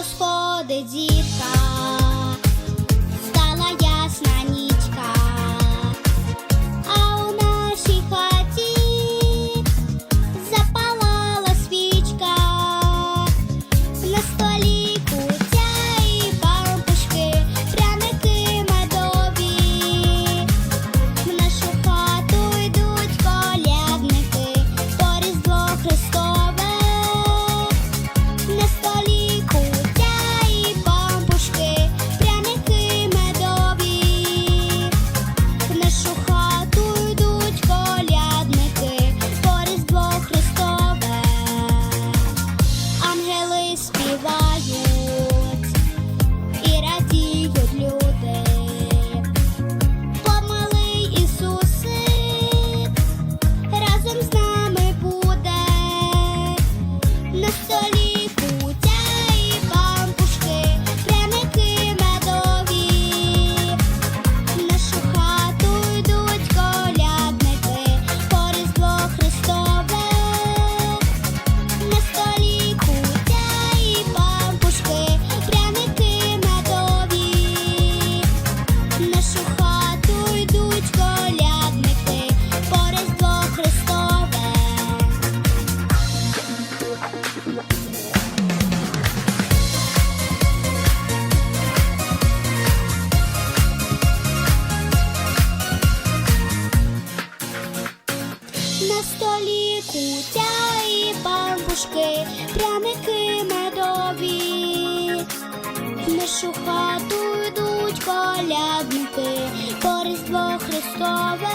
розходи дітка. estoy столі кутя і бамбушки, пряники медові, В нашу хату йдуть колядники, по Христове.